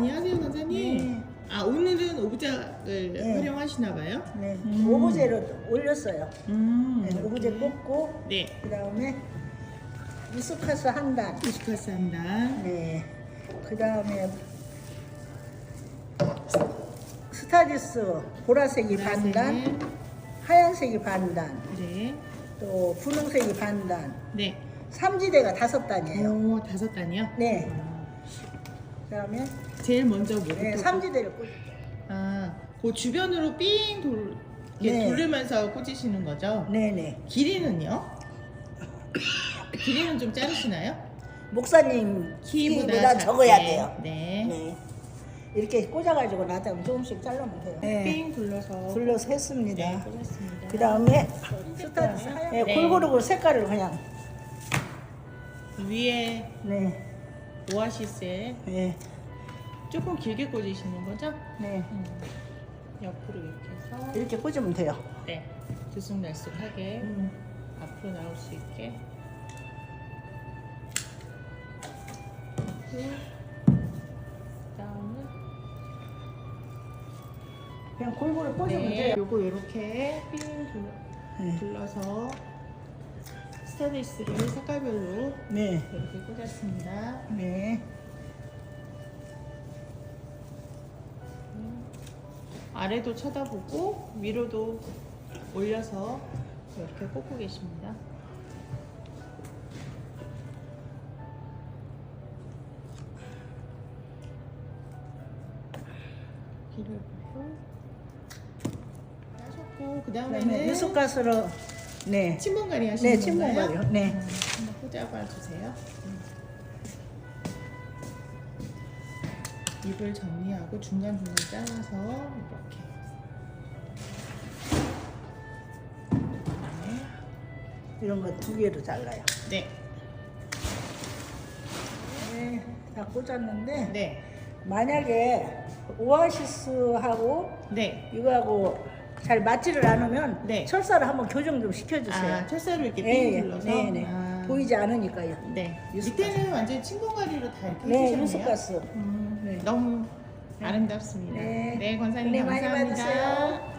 안녕하세요, 권사님. 네. 아, 오늘은 오브작을 네. 활용하시나 봐요? 네, 음. 오브제로 올렸어요. 음. 네, 오브제 꽂고 네. 그 다음에 미스카스 한 단. 미스커스 한 단. 네. 그 다음에 스타디스 보라색이 반단, 하얀색이 반단, 네. 또 분홍색이 반단. 네. 삼지대가 다섯 단이에요. 오, 다섯 단이요? 네. 그 다음에 제일 먼저 뭐부터? 네, 삼지대를 꽂죠. 아, 그 주변으로 삥 돌, 이렇게 네. 돌리면서 꽂으시는 거죠? 네네. 길이는요? 길이는 좀 자르시나요? 목사님 키보다, 작게. 적어야 돼요. 네. 네. 이렇게 꽂아가지고 나중에 조금씩 잘라면 돼요. 네. 삥 둘러서 둘러서 했습니다. 네, 꽂았습니다. 그 다음에 스타디스 네, 네. 골고루 색깔을 그냥 위에 네, 오아시스에 네, 조금 길게 꽂으시는 거죠? 네 음, 옆으로 이렇게 해서 이렇게 꽂으면 돼요. 네 들쑥날쑥하게 음. 앞으로 나올 수 있게 그다음은 그냥 골고루 꽂으면 네 돼요. 요거 이렇게 삥 둘러, 네. 둘러서 스타디스를 색깔별로 네, 이렇게 꽂았습니다. 네, 아래도 쳐다보고 위로도 올려서 이렇게 꽂고 계십니다. 길을 보고 하셨고 그 다음에는 유수가스로 네, 침봉가리 하시는 네, 건가요? 침봉가리요. 네. 음, 한번 꽂아봐 주세요. 음. 입을 정리하고 중간중간 잘라서 이렇게 이런 거 두 개로 잘라요. 네, 네, 다 꽂았는데 네, 만약에 오아시스하고 네. 이거하고 잘 맞지를 않으면 네. 철사를 한번 교정 좀 시켜주세요. 아, 철사로 이렇게 네, 삥 둘러서. 네, 네. 아, 보이지 않으니까요. 네. 유수가스. 밑에는 완전 침봉가리로 다 이렇게 네, 해주셨네요. 유수가스. 음, 네. 너무 아름답습니다. 네. 네, 권사님 은혜 많이 감사합니다. 받으세요.